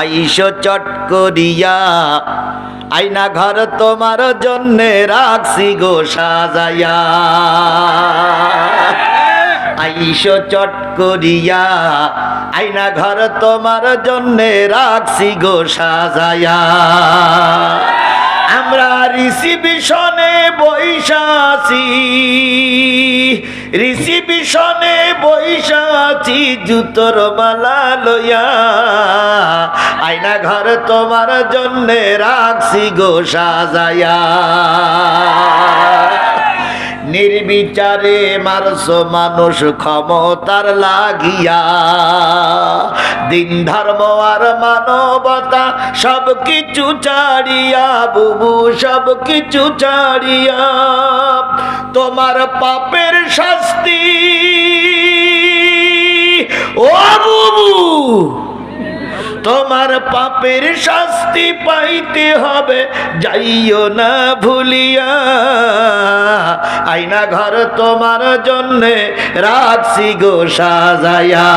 আইস চট করিয়া। আইনা ঘর তোমার জন্যে রাখছি গো সাজাইয়া। আইস চট করিয়া। আইনা ঘর তোমার জন্যে রাখছি গো সাজাইয়া। আমরা রিসিবিশনে বৈশাছি রিসিবিশনে বৈশাছি জুতোর মালা লইয়া, আয়না ঘর তোমার জন্যে রাখছি গো সাজায়া নির্বিচারে মারস মানুষ ক্ষমতার লাগিয়া। দিন ধর্ম আর মানবতা সব কিছু ছাড়িয়া, বুবু সব কিছু ছাড়িয়া। তোমার পাপের শাস্তি। ও বুবু, তোমার পাপের শাস্তি পাইতে হবে, যাইও না ভুলিয়া। আইনা ঘর তোমার জন্যে রাখছি গো সাজায়া।